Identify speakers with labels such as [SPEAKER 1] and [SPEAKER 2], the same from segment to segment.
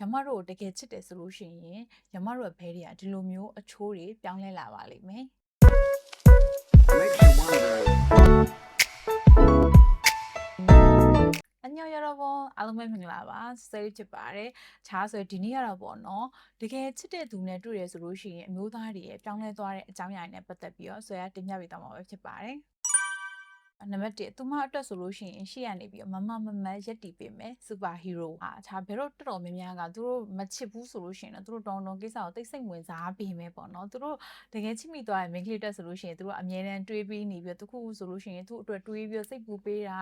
[SPEAKER 1] ရမတို့ကိုတကယ်ချစ်တယ်ဆိုလို့ရှိရင်ရမတို့ရဲ့ဘဲတွေကဒီလိုမျိုးအချိုးတွေပြောင်းလဲလာပါလိမ့်မယ်
[SPEAKER 2] Makes you wonder.
[SPEAKER 1] အညောရတော့ဘောအားလုံးပဲမင်္ဂလာပါဆွေးဖြစ်ပါတယ်ခြားဆိုဒီနေ့ကတော့ပေါ့နော်တကယ်ချစ်တဲ့သူနဲ့တွေ့ရဆိုလို့ရှိရင်အမျိုးသားတွေရဲ့ပြောင်းလဲသွားတဲ့အကြောင်းအရာတွေနဲ့ပတ်သက်ပြီးတော့ဆွေးရတင်ပြပေးသွားမှာပဲဖြစ်ပါတယ် နံပါတ်1သူမအတွက်ဆိုလို့ရှိရင်ရှေ့ကနေပြီးတော့မမမမရက်တီပေးမယ်စူပါဟီးရိုးဟာခြားဘယ်တော့တော်တော်များများကသူတို့မချစ်ဘူးဆိုလို့ရှိရင်တော့သူတို့တောင်းတောင်းကိစ္စကိုတိတ်ဆိတ်ဝင်စားပေးမယ်ပေါ့နော်သူတို့တကယ်ချစ်မိသွားတဲ့မိန်းကလေးတက်ဆိုလို့ရှိရင်သူတို့အမြဲတမ်းတွေးပြီးနေပြီးတော့တခုခုဆိုလို့ရှိရင်သူ့အတွက်တွေးပြီးတော့စိတ်ပူပေးတာ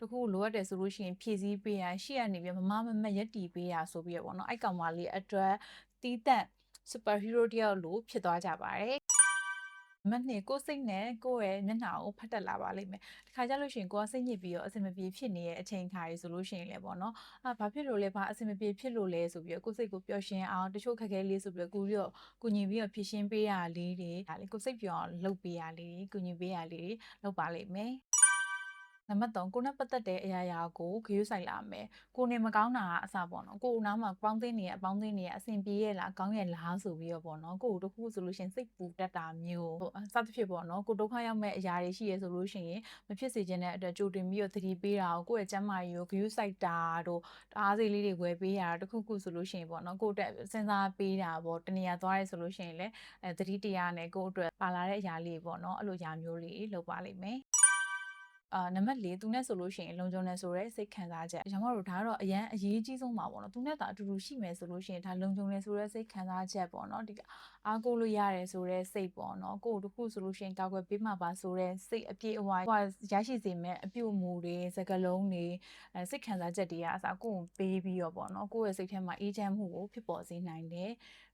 [SPEAKER 1] တခုလိုအပ်တယ်ဆိုလို့ရှိရင်ဖြည့်ဆည်းပေးရရှေ့ကနေပြီးမမမမရက်တီပေးရဆိုပြီးရပေါ့နော်အဲ့ကောင်မလေးအတွက်တီးတန့် super hero တယောက်လိုဖြစ်သွားကြပါတယ် မနေ့ကိုယ်စိတ်နဲ့ကိုယ့်ရဲ့မျက်နှာကိုဖတ်တက်လာပါလိမ့်မယ်။ဒီခါကျလို့ရှိရင်ကိုယ်ကစိတ်ညစ်ပြီးတော့အဆင်မပြေဖြစ်နေတဲ့အချိန်ခါကြီးဆိုလို့ရှိရင်လည်းပေါ့နော်။အာဘာဖြစ်လို့လဲဘာအဆင်မပြေဖြစ်လို့လဲဆိုပြီးတော့ကိုယ်စိတ်ကိုပျော်ရွှင်အောင်တချို့ခက်ခဲလေးဆိုပြီးတော့ကိုပြီးတော့ကိုညီပြီးတော့ဖြည့်ရှင်းပေးရလေးတွေဒါလေးကိုယ်စိတ်ပျော်အောင်လုပ်ပေးရလေးတွေကိုညီပေးရလေးတွေလုပ်ပါလိမ့်မယ်။ နံပါတ်3ကိုနဲ့ပတ်သက်တဲ့အရာရာကိုဂရုစိုက်လာမယ်ကိုနေမကောင်းတာကအစပေါ့နော်ကိုနားမှာပေါင်းသိနေရအပေါင်းသိနေရအဆင်ပြေရဲ့လားကောင်းရဲ့လားဆိုပြီးတော့ပေါ့နော်ကိုတခုဆိုလို့ရှရင်စိတ်ပူတတ်တာမျိုးဟိုစသဖြင့်ပေါ့နော်ကိုဒုက္ခရောက်မဲ့အရာတွေရှိရဆိုလို့ရှိရင်မဖြစ်စေချင်တဲ့အတွက်ကြိုတင်ပြီးတော့သတိပေးတာကိုကိုယ့်ရဲ့ကျန်းမာရေးကိုဂရုစိုက်တာတို့အားစိတ်လေးတွေဝယ်ပေးတာတခုခုဆိုလို့ရှိရင်ပေါ့နော်ကိုယ့်အတွက်စဉ်းစားပေးတာပေါ့တနေရာသွားရဲဆိုလို့ရှိရင်လည်းအဲသတိတရားနဲ့ကိုယ့်အတွက်ပါလာတဲ့အရာလေးပေါ့နော်အဲ့လိုຢာမျိုးလေးလုပ်ပါလိမ့်မယ် အာနံပါတ်4သူနဲ့ဆိုလို့ရှိရင်လုံခြုံတယ်ဆိုတော့စိတ်ခံစားချက်ကျွန်တော်တို့ဒါကတော့အရန်အရေးကြီးဆုံးပါပေါ့နော်သူနဲ့တာအတူတူရှိမယ်ဆိုလို့ရှိရင်ဒါလုံခြုံတယ်ဆိုတော့စိတ်ခံစားချက်ပေါ့နော်ဒီအားကိုးလို့ရတယ်ဆိုတော့စိတ်ပေါ့နော်ကိုယ်တခုဆိုလို့ရှိရင်ကောက်ွယ်ပေးမှာပါဆိုတော့စိတ်အပြည့်အဝဟိုရရှိစေမဲ့အပြုတ်မူတွေစကလုံးတွေအဲစိတ်ခံစားချက်တွေကအစားကိုယ်ကိုပေးပြီးတော့ပေါ့နော်ကိုယ့်ရဲ့စိတ်ထဲမှာအေးချမ်းမှုကိုဖြစ်ပေါ်စေနိုင်တယ်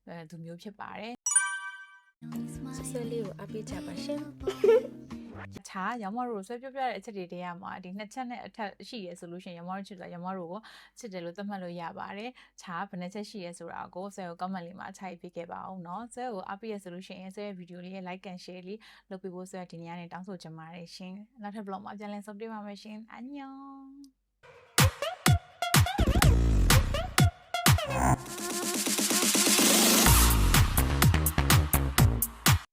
[SPEAKER 1] အဲသူမျိုးဖြစ်ပါတယ်
[SPEAKER 3] ဆွဆွလေးကိုအပိချပါရှင်
[SPEAKER 1] ခြားရမတို့ဆွဲပြပြတဲ့အချက်တွေတည်းရမှာဒီနှစ်ချက်နဲ့အထက်ရှိရဆိုလို့ရှိရင်ရမတို့ချစ်တယ်ရမတို့ကိုချစ်တယ်လို့သတ်မှတ်လို့ရပါတယ်ခြားဘယ်နှချက်ရှိရဆိုတာကိုဆွဲကို comment လေးမှာခြိုက်ပြခဲ့ပါအောင်เนาะဆွဲကိုအားပေးရဆိုလို့ရှိရင်ဆွဲရဲ့ဗီဒီယိုလေးရဲ့ like and share လေးလုပ်ပေးဖို့ဆွဲဒီနေ့ကနေတောင်းဆိုချင်ပါတယ်ရှင်နောက်ထပ် vlog မှာပြန်လည်ဆုံတွေ့ပါမယ်ရှင်အန်ညော